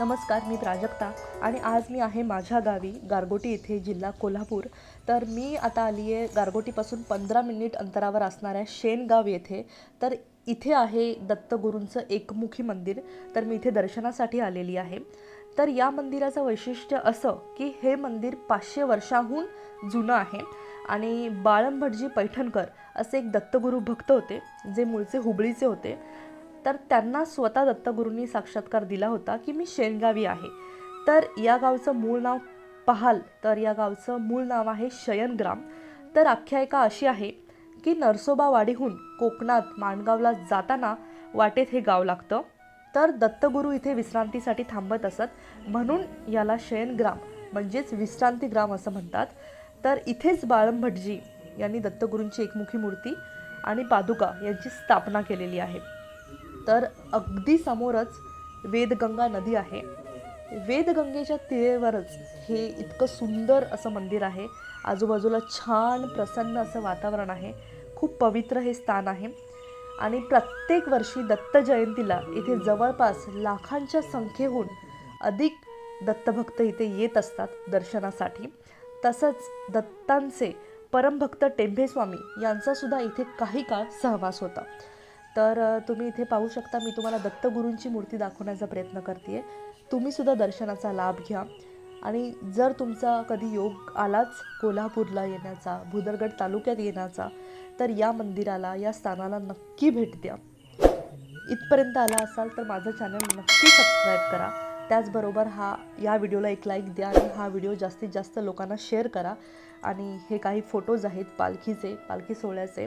नमस्कार मी प्राजक्ता आणि आज मी आहे माझ्या गावी गारगोटी येथे जिल्हा कोल्हापूर. तर मी आता आली आहे गारगोटीपासून पंधरा मिनिट अंतरावर असणाऱ्या शेनगाव येथे. तर इथे आहे दत्तगुरूंचं एकमुखी मंदिर. तर मी इथे दर्शनासाठी आलेली आहे. तर या मंदिराचं वैशिष्ट्य असं की हे मंदिर पाचशे वर्षाहून जुनं आहे आणि बाळंभटजी पैठणकर असे एक दत्तगुरू भक्त होते जे मूळचे हुबळीचे होते. तर त्यांना स्वतः दत्तगुरूंनी साक्षात्कार दिला होता की मी शेनगावी आहे. तर या गावचं मूळ नाव पहाल तर या गावचं मूळ नाव आहे शयनग्राम तर आख्यायिका अशी आहे की नरसोबावाडीहून कोकणात माणगावला जाताना वाटेत हे गाव लागतं. तर दत्तगुरू इथे विश्रांतीसाठी थांबत असत म्हणून याला शयनग्राम म्हणजेच विश्रांतीग्राम असं म्हणतात. तर इथेच बाळंभटजी यांनी दत्तगुरूंची एकमुखी मूर्ती आणि पादुका यांची स्थापना केलेली आहे. तर अगदी समोरच वेदगंगा नदी आहे. वेदगंगेच्या तिरेवरच हे इतकं सुंदर असं मंदिर आहे. आजूबाजूला छान प्रसन्न असं वातावरण आहे. खूप पवित्र हे स्थान आहे. आणि प्रत्येक वर्षी दत्त जयंतीला इथे जवळपास लाखांच्या संख्येहून अधिक दत्तभक्त इथे येत असतात दर्शनासाठी. तसंच दत्तांचे परमभक्त टेंभेस्वामी यांचासुद्धा इथे काही काळ सहवास होता. तर तुम्ही इथे पाहू शकता मी तुम्हाला दत्तगुरूंची मूर्ती दाखवण्याचा प्रयत्न करते आहे तुम्हीसुद्धा दर्शनाचा लाभ घ्या. आणि जर तुमचा कधी योग आलाच कोल्हापूरला येण्याचा भुदरगड तालुक्यात येण्याचा तर या मंदिराला या स्थानाला नक्की भेट द्या. इथपर्यंत आला असाल तर माझं चॅनल नक्की सबस्क्राईब करा. त्याचबरोबर हा या व्हिडिओला एक लाईक द्या आणि हा व्हिडिओ जास्तीत जास्त लोकांना शेअर करा. आणि हे काही फोटोज आहेत पालखीचे पालखी सोहळ्याचे.